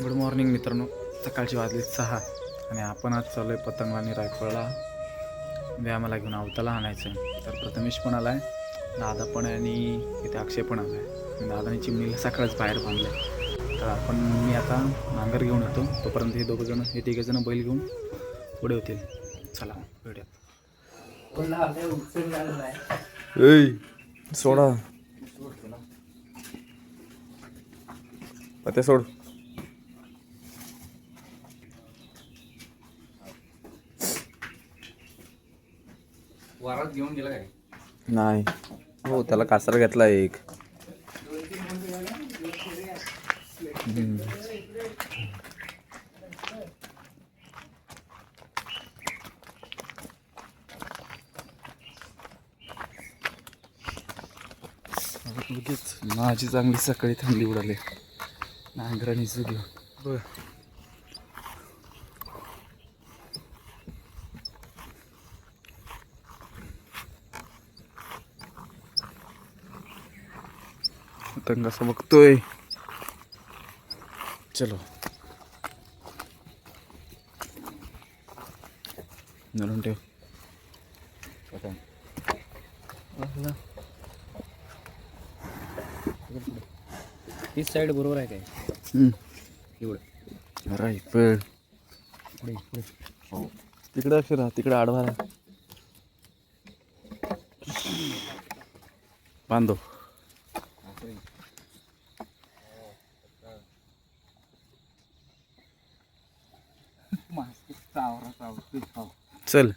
Good morning मित्रांनो. सकाळची वाजली सहा आणि आपण आज चालू आहे पतंग आणि रायफळला. व्यायामाला घेऊन अवताला आणायचं आहे तर प्रथमेश पण आला आहे दादा पण आहे आणि इथे अक्षय पण आला आहे दादाने चिमणीला सकाळच बाहेर बांधलं आहे तर आपण मी आता नांगर घेऊन येतो. तोपर्यंत हे दोघं जण हे तिघे जण बैल घेऊन पुढे होतील. चला भेटूया सोडा. ते सोड. घेऊन गेला काय नाही. हो त्याला कासार घेतला एक. लगेच माझी चांगली सकाळी थंडी उडाली. नांगराणी सुद्धा बघ पतंग कसं बघतोय चलो. धरून ठेव. पतंग ही साईड बरोबर आहे काय? हम्म. एवढं. रायफळ पुढे पुढे. तिकडे फिरा तिकडे आडवा राहा. बांधो चल.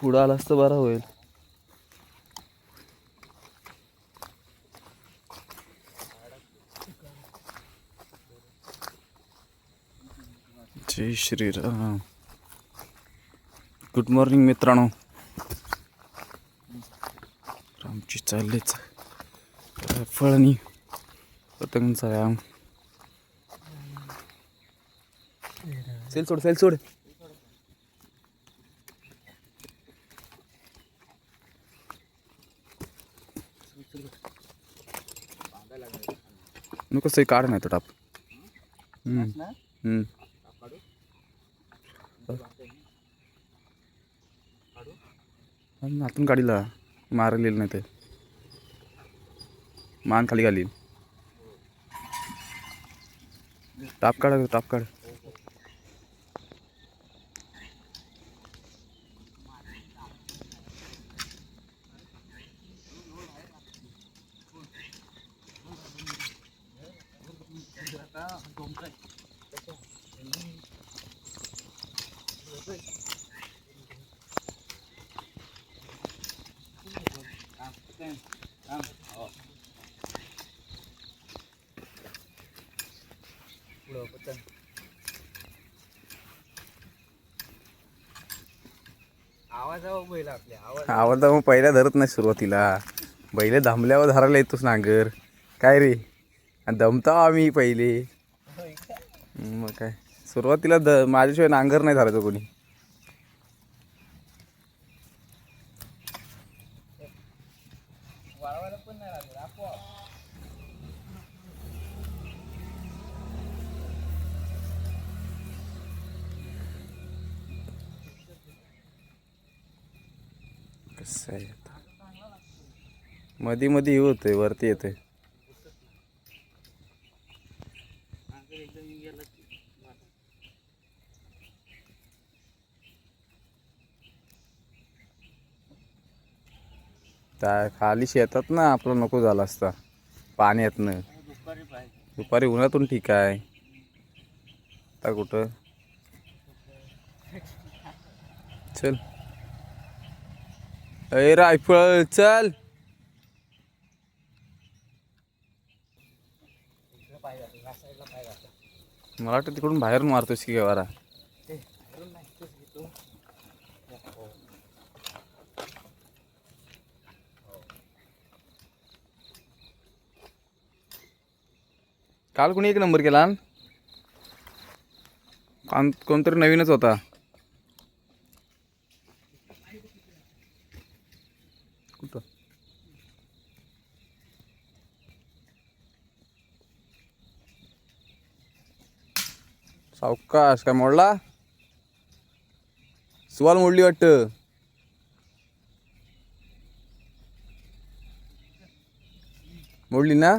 पुढं आलास तर बरा होईल. जय श्रीराम. गुड मॉर्निंग मित्रांनो. आमची चाललेच. फळणी पतंगचा व्यायाम सेल सोड सेल सोड. नको सही काढ नाही तो टाप. हम्म. आतून काढीला मारलेलं नाही ते. मान खाली घालील टाप काढा टाप काढ. आवाज. मग पहिल्या धरत नाही सुरुवातीला. पहिले दमल्यावर धरायला येतोच नांगर. काय रे? आणि दमतो आम्ही पहिले. मग काय? सुरुवातीला द माझ्याशिवाय नांगर नाही धरायचं कोणी. कसं आहे मधी मधी होतंय वरती येतंय. त्या खाली शेतात ना आपलं नको झाला असता. पाण्यातनं. दुपारी दुपारी उन्हातून ठीक आहे. आता कुठं? चल. अरे रायफळ चल. मला वाटतं तिकडून बाहेरून मारतोस की काय काल कोणी एक नंबर केला? कोण कोणतरी नवीनच होता कुठं सावकाश काय मोडला? सुवाल मोडली वाटतं. मोडली ना?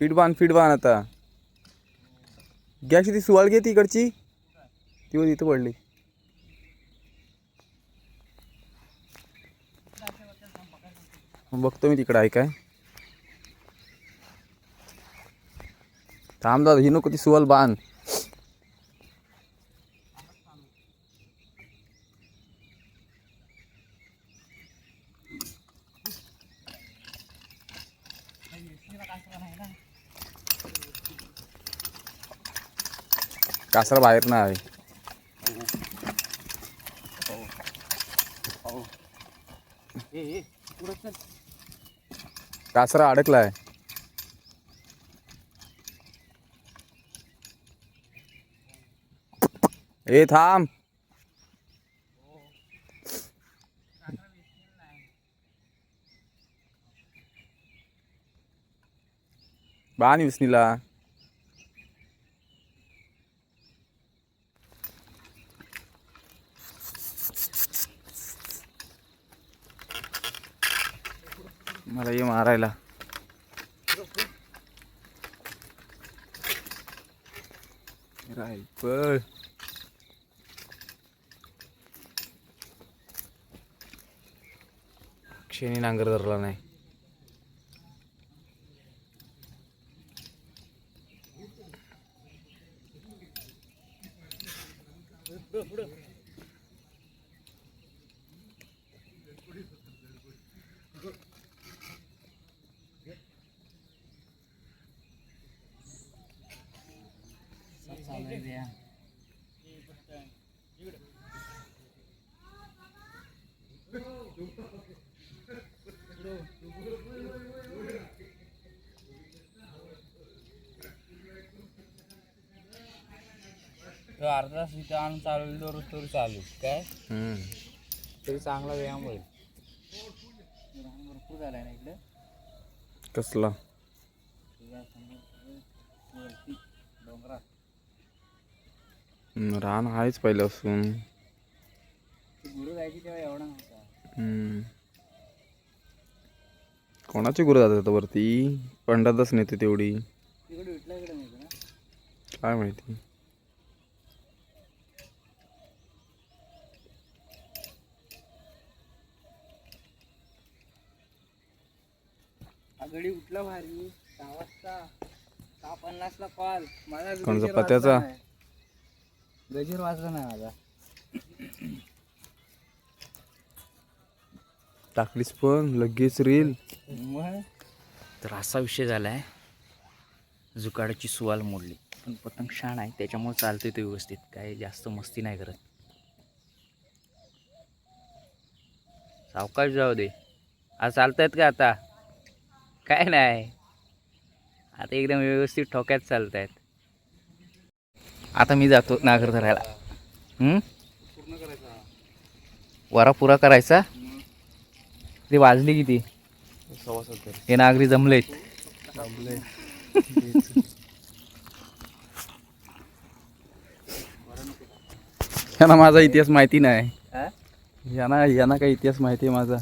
फीट बांध फीट बांध आता. गॅसची ती सुवाल घे तिकडची ती वर इथं पडली. बघतो मी तिकडं आहे काय. थांब दादा ही नको ती सुवाल बांध कासरा बाहेर ना आहे कासरा अडकलाय ए थांब. बाण विसनीला. मला ये मारायला. रायफल. क्षणी नांगर धरला नाही तो अर्धा तास इथं आणून चालवली तर तर चालू. काय? हम्म. तरी चांगला व्यायाम होईल. व्यायाम भरपूर झालाय ना इकडे? कसला? वरती डोंगरात. हम्म, रान आहेच पहिल्यापासून. ती गुरु जायची तेव्हा एवढा नव्हता. हम्म. कोणाची गुरु जातात आता वरती? पंडातच नेते तेवढी. तिकडे विटला इकडे नाही ना काय माहिती? गडी उठला भारी. सहा वाजता सहा पन्नासला कॉल माझा कोणाचा? गजर पत्याचा? वाजला नाही. गजर वाजला नाही माझा. टाकलीस पण लगेच रील. मग? तर असा विषय झाला आहे जुकाडाची सुवाल मोडली. पण पतंग छान आहे त्याच्यामुळे चालतोय तो व्यवस्थित. काय जास्त मस्ती नाही करत. सावकाश जाऊ दे. आज चालतायत का आता? काय नाही. आता एकदम व्यवस्थित ठोक्यात चालत आहेत आता मी जातो नागर धरायला. हम्म? वरा पुरा करायचा? ते वाजली किती? हे नागरी जमलेत. यांना माझा इतिहास माहिती नाही? यांना यांना काही इतिहास माहिती आहे माझा.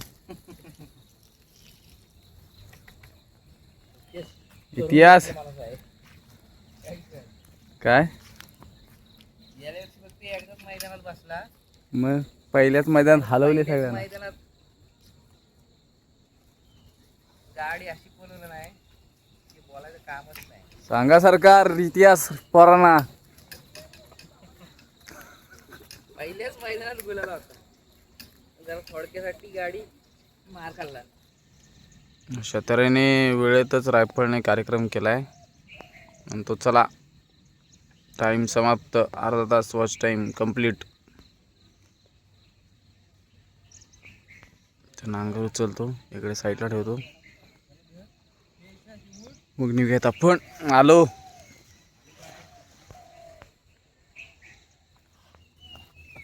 इतिहास. काय? मग पहिल्याच मैदान हलवले सगळ्यांना. गाडी अशी नाही की बोलायचं कामच नाही. सांगा सरकार इतिहास पोरांना. पहिल्याच मैदानात गुलाला होता. जरा थोडक्यासाठी गाडी मार खाल्ला. अशा तऱ्हेने वेळेतच रायफळने कार्यक्रम केलाय. आणि तो चला. टाईम समाप्त. अर्धा तास वॉच टाईम कंप्लीट नांगर उचलतो. इकडे साईडला ठेवतो. मग निघूयात आपण. आलो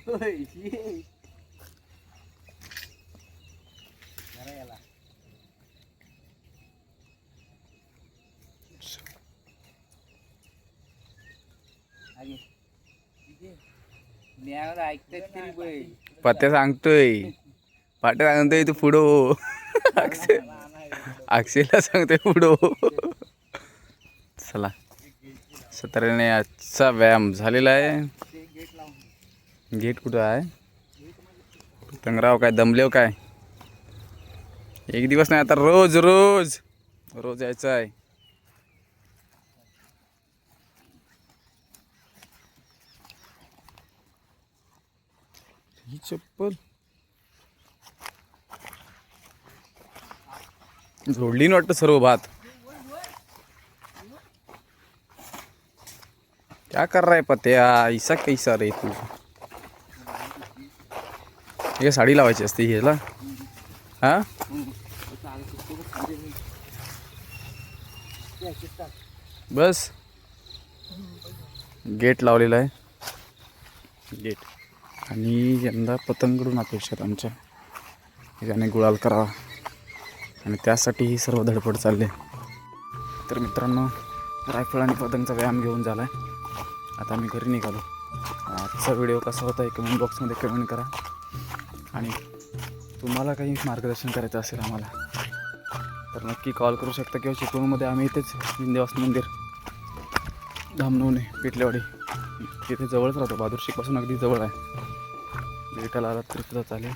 ज्ञानावर ऐकतात तरी बैल पत्त्या सांगतोय. पाट्या सांगतोय तू पुढं हो. अक्षय अक्षयला सांगतोय पुढं हो. चला. सतराने आजचा व्यायाम झालेला आहे. गेट कुठं आहे? टंगराव काय दमलेव काय? एक दिवस नाही आता रोज रोज रोज यायचं आहे. ही चप्पल. जोडली ना वाटतं सर्व भात. क्या कर रहा है पत्या? ऐसा कैसा रे तू? हे साडी लावायची असते ह्याला हा? बस. गेट लावलेला आहे. गेट. आणि यंदा पतंगडून अपेक्षित आमच्या. याने गुळाल करावा. आणि त्यासाठी ही सर्व धडपड चालली. आहे. तर मित्रांनो रायफळ आणि पतंगचा व्यायाम घेऊन झाला आहे आता आम्ही घरी निघालो. आजचा व्हिडिओ कसा होता हे कमेंट बॉक्समध्ये कमेंट करा. आणि तुम्हाला काही मार्गदर्शन करायचं असेल आम्हाला तर नक्की कॉल करू शकता किंवा चिपळूणमध्ये आम्ही इथेच विंदेवास मंदिर धामनवणे पिटलेवाडी तिथे जवळच राहतो. बहादूर अगदी जवळ आहे. भेटायला आलात तरी सुद्धा चालेल.